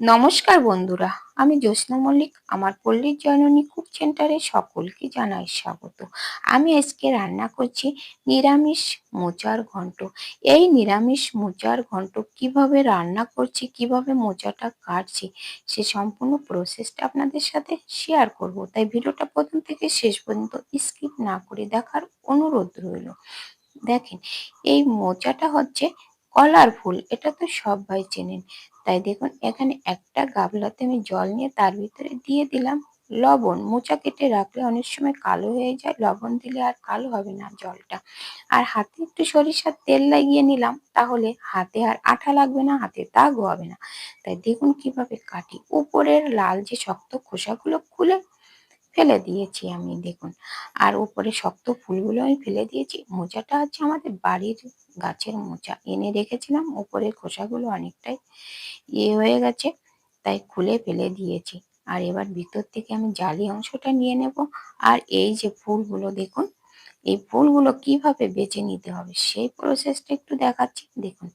নমস্কার বন্ধুরা, আমি জ্যোৎস্না মল্লিক, আমার পল্লীর জননী কুক সেন্টারে সকলকে জানাই স্বাগত। আমি আজকে রান্না করছি নিরামিষ মোচার ঘন্ট। এই নিরামিষ মোচার ঘন্ট কীভাবে রান্না করছি, কীভাবে মোচাটা কাটছি, সে সম্পূর্ণ প্রসেসটা আপনাদের সাথে শেয়ার করব। তাই ভিডিওটা প্রথম থেকে শেষ পর্যন্ত স্কিপ না করে দেখার অনুরোধ রইল। দেখেন, এই মোচাটা হচ্ছে কলার ফুল, এটা তো সবাই চেনেন। তাই দেখুন, এখানে একটা গাবলাতে আমি জল নিয়ে তার ভিতরে দিয়ে দিলাম লবণ। মোচা কেটে রাখলে অনেক সময় কালো হয়ে যায়, লবণ দিলে আর কালো হবে না জলটা। আর হাতে একটু সরিষার তেল লাগিয়ে নিলাম, তাহলে হাতে আর আঠা লাগবে না, হাতে দাগও হবে না। তাই দেখুন কীভাবে কাটি। উপরের লাল যে শক্ত খোসাগুলো খুলে ফেলে দিয়েছি আমি, দেখুন। আর উপরে শক্ত ফুলগুলো আমি ফেলে দিয়েছি। মোচাটা হচ্ছে আমাদের বাড়ির গাছের মোচা। এনে রেখেছিলাম, উপরের খোসাগুলো অনেকটাই ইয়ে হয়ে গেছে, তাই খুলে ফেলে দিয়েছি। আর এবার ভিতর থেকে আমি জালি অংশটা নিয়ে নেব। আর এই যে ফুলগুলো, দেখুন, এই ফুলগুলো কীভাবে বেছে নিতে হবে, সেই প্রসেসটা একটু দেখাচ্ছি। দেখুন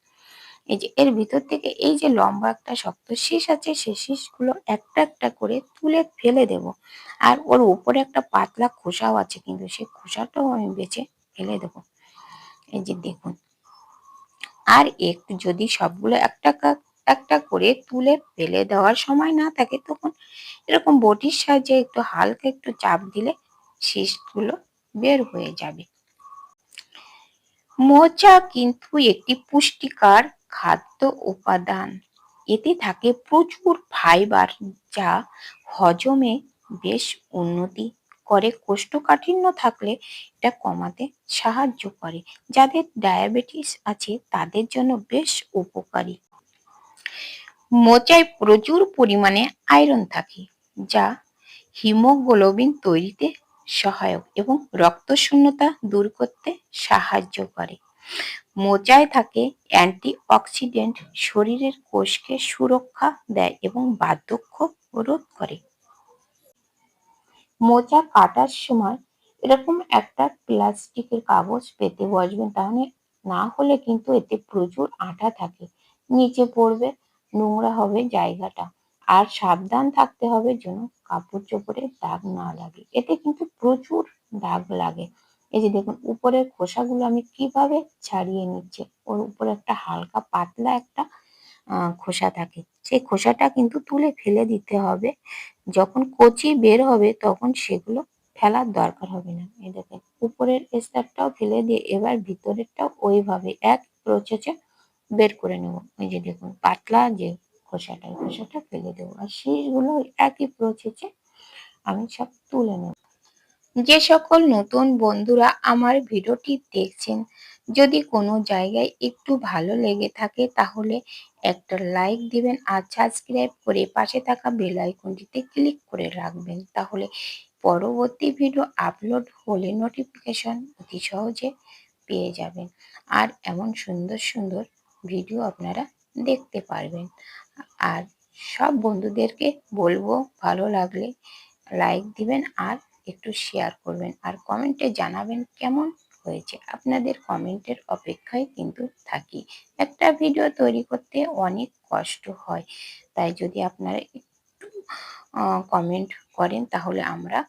এই যে, এর ভিতর থেকে এই যে লম্বা একটা শক্ত শীষ আছে সেই শীষগুলো একটা একটা করে তুলে ফেলে দেব। আর ওর উপরে একটা পাতলা খোসাও আছে, কিন্তু সেই খোসাটাও আমি বেছে ফেলে দেব। এই যে দেখুন। আর একটু যদি সবগুলো একটা একটা করে তুলে ফেলে দেওয়ার সময় না থাকে, তখন এরকম বটির সাহায্যে একটু হালকা একটু চাপ দিলে শীষগুলো বের হয়ে যাবে। মোচা কিন্তু একটি পুষ্টিকর খাদ্য উপাদান। এতে থাকে প্রচুর ফাইবার যা হজমে বেশ উন্নতি করে। কোষ্ঠকাঠিন্য থাকলে এটা কমাতে সাহায্য করে। যাদের ডায়াবেটিস আছে, তাদের জন্য বেশ উপকারী। মোচায় প্রচুর পরিমাণে আয়রন থাকে, যা হিমোগ্লোবিন তৈরিতে সহায়ক এবং রক্তশূন্যতা দূর করতে সাহায্য করে। মোচায় থাকে অ্যান্টি অক্সিডেন্ট শরীরের কোষকে সুরক্ষা দেয় এবং বার্ধক্য রোধ করে। মোচা কাটার সময় এরকম একটা প্লাস্টিকের কাগজ পেতে বসবেন, তাহলে না হলে কিন্তু এতে প্রচুর আঠা থাকে। নিচে পড়বে, নোংরা হবে জায়গাটা। আর সাবধান থাকতে হবে যেন কাপড় চোপড়ে দাগ না লাগে। এতে কিন্তু প্রচুর দাগ লাগে। এই যে দেখুন, উপরের খোসাগুলো আমি কীভাবে ছাড়িয়ে নিচ্ছি? ওর উপরে একটা হালকা পাতলা একটা খোসা থাকে। সেই খোসাটা কিন্তু তুলে ফেলে দিতে হবে। যখন কচি বের হবে, তখন সেগুলো ফেলার দরকার হবে না। এই দেখেন, উপরের স্তরটাও ফেলে দিয়ে এবার ভিতরেরটাও ওইভাবে এক প্রচেচে বের করে নেব। এই যে দেখুন, পাতলা যে খোসাটা খোসাটা ফেলে দেবো। আর শীষগুলো একই প্রচেচে আমি সব তুলে নেব। যে সকল নতুন বন্ধুরা আমার ভিডিওটি দেখছেন, যদি কোনো জায়গায় একটু ভালো লেগে থাকে তাহলে একটা লাইক দিবেন আর সাবস্ক্রাইব করে পাশে থাকা বেল আইকনটিতে ক্লিক করে রাখবেন। তাহলে পরবর্তী ভিডিও আপলোড হলে নোটিফিকেশন অতি সহজে পেয়ে যাবেন। আর এমন সুন্দর সুন্দর ভিডিও আপনারা দেখতে পারবেন। আর সব বন্ধুদেরকে বলব, ভালো লাগলে লাইক দিবেন আর একটু শেয়ার করবেন আর কমেন্টে জানাবেন কেমন হয়েছে। আপনাদের কমেন্টের অপেক্ষায় কিন্তু থাকি। একটা ভিডিও তৈরি করতে অনেক কষ্ট হয়। তাই যদি আপনারা একটু কমেন্ট করেন তাহলে আমরা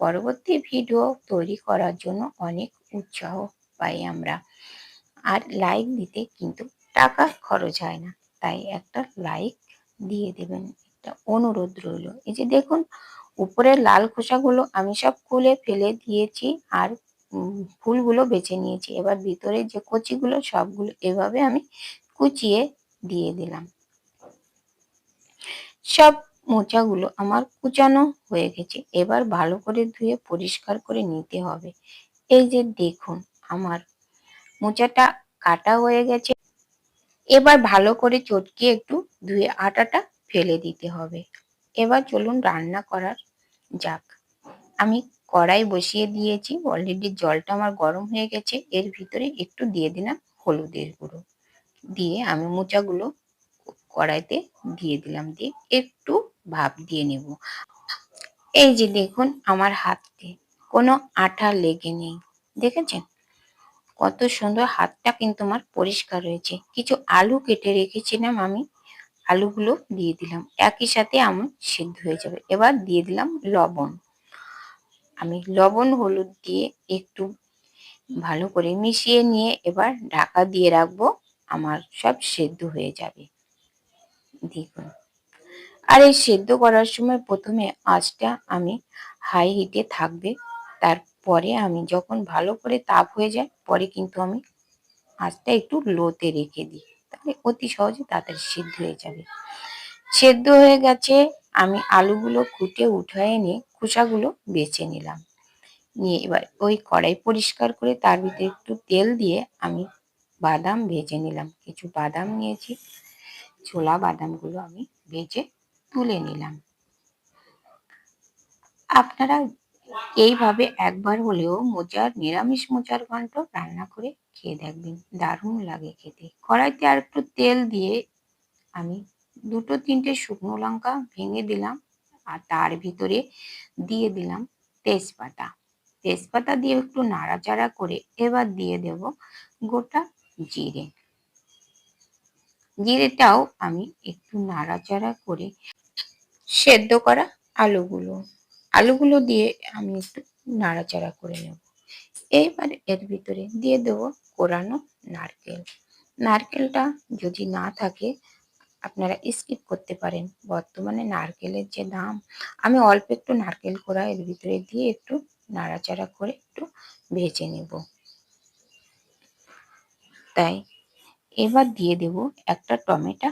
পরবর্তী ভিডিও তৈরি করার জন্য অনেক উৎসাহ পাই আমরা। আর লাইক দিতে কিন্তু টাকা খরচ হয় না। তাই একটা লাইক দিয়ে দেবেন। একটা অনুরোধ রইল। এই যে দেখুন উপরের লাল খোসাগুলো আমি সব খুলে ফেলে দিয়েছি আর ফুলগুলো বেছে নিয়েছি। এবার ভিতরে যে কচিগুলো, সবগুলো এভাবে আমি কুচিয়ে দিয়ে দিলাম। সব মোচাগুলো আমার কুচানো হয়ে গেছে। এবার ভালো করে ধুয়ে পরিষ্কার করে নিতে হবে। এই যে দেখুন, আমার মোচাটা কাটা হয়ে গেছে। এবার ভালো করে চটকে একটু ধুয়ে আটাটা ফেলে দিতে হবে। এবার চলুন রান্না করার যাক, আমি কড়াই বসিয়ে দিয়েছি। অলরেডি জলটা আমার গরম হয়ে গেছে। এর ভিতরে একটু দিয়ে দিলাম হলুদের গুঁড়ো। দিয়ে আমি মোচাগুলো কড়াইতে দিয়ে দিলাম। দিয়ে একটু ভাপ দিয়ে নেব। এই যে দেখুন আমার হাতে কোনো আঠা লেগে নেই। দেখেছেন? কত সুন্দর হাতটা কিন্তু আমার পরিষ্কার রয়েছে কিছু আলু কেটে রেখেছিলাম আমি। আলুগুলো দিয়ে দিলাম। একই সাথে আমার সিদ্ধ হয়ে যাবে। এবার দিয়ে দিলাম লবণ। আমি লবণ, হলুদ দিয়ে একটু ভালো করে মিশিয়ে নিয়ে এবার ঢাকা দিয়ে রাখব। আমার সব সেদ্ধ হয়ে যাবে। দেখুন। আর এই সেদ্ধ করার সময় প্রথমে আঁচটা আমি হাই হিটে থাকবে। তারপরে আমি যখন ভালো করে তাপ হয়ে যায়, পরে কিন্তু আমি আঁচটা একটু লোতে রেখে দিই। তাহলে অতি সহজে তাড়াতাড়ি সিদ্ধ হয়ে যাবে। সেদ্ধ হয়ে গেছে, আমি আলুগুলো খুঁটে উঠায় নিয়ে খোসাগুলো বেছে নিলাম। নিয়ে এবার ওই কড়াই পরিষ্কার করে তার ভিতরে একটু তেল দিয়ে আমি বাদাম ভেজে নিলাম। কিছু বাদাম নিয়েছি, ছোলা বাদামগুলো আমি ভেজে তুলে নিলাম। আপনারা এইভাবে একবার হলেও মোচার, নিরামিষ মোচার ঘন্ট রান্না করে খেয়ে দেখবেন। দারুণ লাগে খেতে। কড়াইতে আর একটু তেল দিয়ে আমি দুটো, তিনটে শুকনো লঙ্কা ভেঙে দিলাম আর তার ভিতরে দিয়ে দিলাম তেজপাতা। তেজপাতা দিয়ে একটু নাড়াচাড়া করে এবার দিয়ে দেব গোটা জিরে। জিরেটাও আমি একটু নাড়াচাড়া করে সেদ্ধ করা আলুগুলো। আলুগুলো দিয়ে আমি একটু নাড়াচাড়া করে নেব। এইবার এর ভিতরে দিয়ে দেবো কোরানো নারকেল। নারকেলটা যদি না থাকে, আপনারা স্কিপ করতে পারেন। বর্তমানে নারকেলের যে দাম, আমি অল্প একটু নারকেল কোড়া এর ভিতরে দিয়ে একটু নাড়াচাড়া করে একটু ভেজে নেব। তাই এবার দিয়ে দেব একটা টমেটো।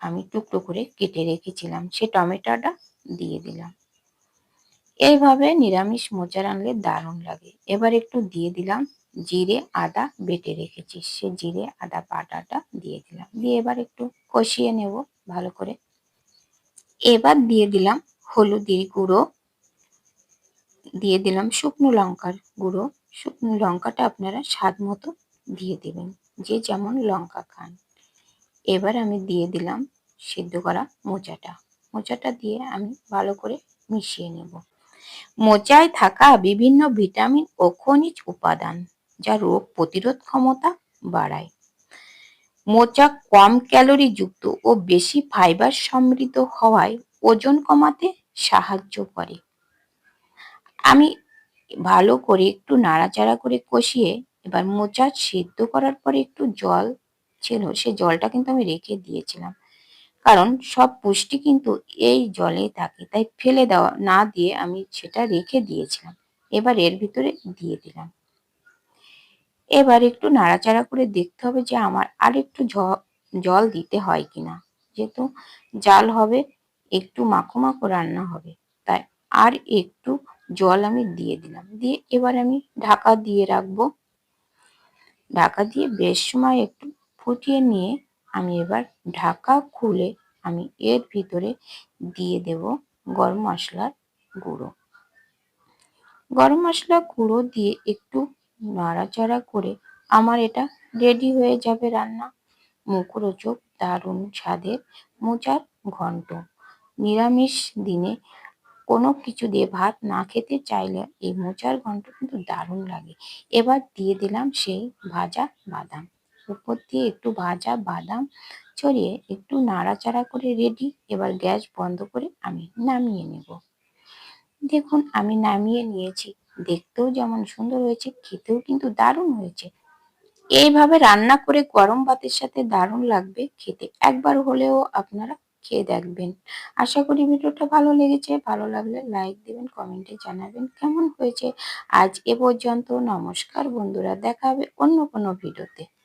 আমি টুকরো করে কেটে রেখেছিলাম, সে টমেটোটা দিয়ে দিলাম। এইভাবে নিরামিষ মোচা রানলে দারুণ লাগে। এবার একটু দিয়ে দিলাম জিরে, আদা বেটে রেখেছি। সে জিরে, আদা, বাটাটা দিয়ে দিলাম। দিয়ে এবার একটু কষিয়ে নেব ভালো করে। এবার দিয়ে দিলাম হলুদের গুঁড়ো। দিয়ে দিলাম শুকনো লঙ্কার গুঁড়ো। শুকনো লঙ্কাটা আপনারা স্বাদ মতো দিয়ে দেবেন, যে যেমন লঙ্কা খান। এবার আমি দিয়ে দিলাম সিদ্ধ করা মোচাটা। মোচাটা দিয়ে আমি ভালো করে মিশিয়ে নেব। মোচায় থাকা বিভিন্ন ভিটামিন ও খনিজ উপাদান যা রোগ প্রতিরোধ ক্ষমতা বাড়ায়। মোচা কম ক্যালোরি যুক্ত ও বেশি ফাইবার সমৃদ্ধ হওয়ায় ওজন কমাতে সাহায্য করে। আমি ভালো করে একটু নাড়াচাড়া করে কষিয়ে এবার মোচা সেদ্ধ করার পরে একটু জল ছিল, সে জলটা কিন্তু আমি রেখে দিয়েছিলাম। কারণ সব পুষ্টি কিন্তু এই জলে থাকে, তাই ফেলে দেওয়া, না দিয়ে আমি সেটা রেখে দিয়েছিলাম। এবার এর ভিতরে দিয়ে দিলাম। এবার একটু নাড়াচাড়া করে দেখতে হবে যে আমার আর একটু জল দিতে হয় কিনা। যেহেতু জাল হবে, একটু মাখো মাখো রান্না হবে, তাই আর একটু জল আমি দিয়ে দিলাম। দিয়ে এবার আমি ঢাকা দিয়ে রাখব। ঢাকা দিয়ে বেশ সময় একটু ফুটিয়ে নিয়ে আমি এবার ঢাকা খুলে আমি এর ভিতরে দিয়ে দেব গরম মশলার গুঁড়ো। গরম মশলা গুঁড়ো দিয়ে একটু নাড়াচাড়া করে আমার এটা রেডি হয়ে যাবে রান্না। মুখরোচক দারুণ স্বাদের মোচার ঘন্ট। নিরামিষ দিনে কোনো কিছু দিয়ে ভাত না খেতে চাইলে এই মোচার ঘন্ট কিন্তু দারুণ লাগে। এবার দিয়ে দিলাম সেই ভাজা বাদাম। উপর দিয়ে একটু ভাজা বাদাম ছড়িয়ে একটু নাড়াচাড়া করে রেডি এবার গ্যাস বন্ধ করে আমি নামিয়ে নেব। দেখুন, আমি নামিয়ে নিয়েছি। দেখতেও যেমন সুন্দর হয়েছে, খেতেও কিন্তু দারুণ হয়েছে। এইভাবে রান্না করে গরম ভাতের সাথে দারুণ লাগবে। খেতে একবার হলেও আপনারা খেয়ে দেখবেন। আশা করি ভিডিওটা ভালো লেগেছে। ভালো লাগলে লাইক দিবেন কমেন্টে জানাবেন কেমন হয়েছে। আজ এ পর্যন্ত নমস্কার বন্ধুরা, দেখা হবে অন্য কোনো ভিডিওতে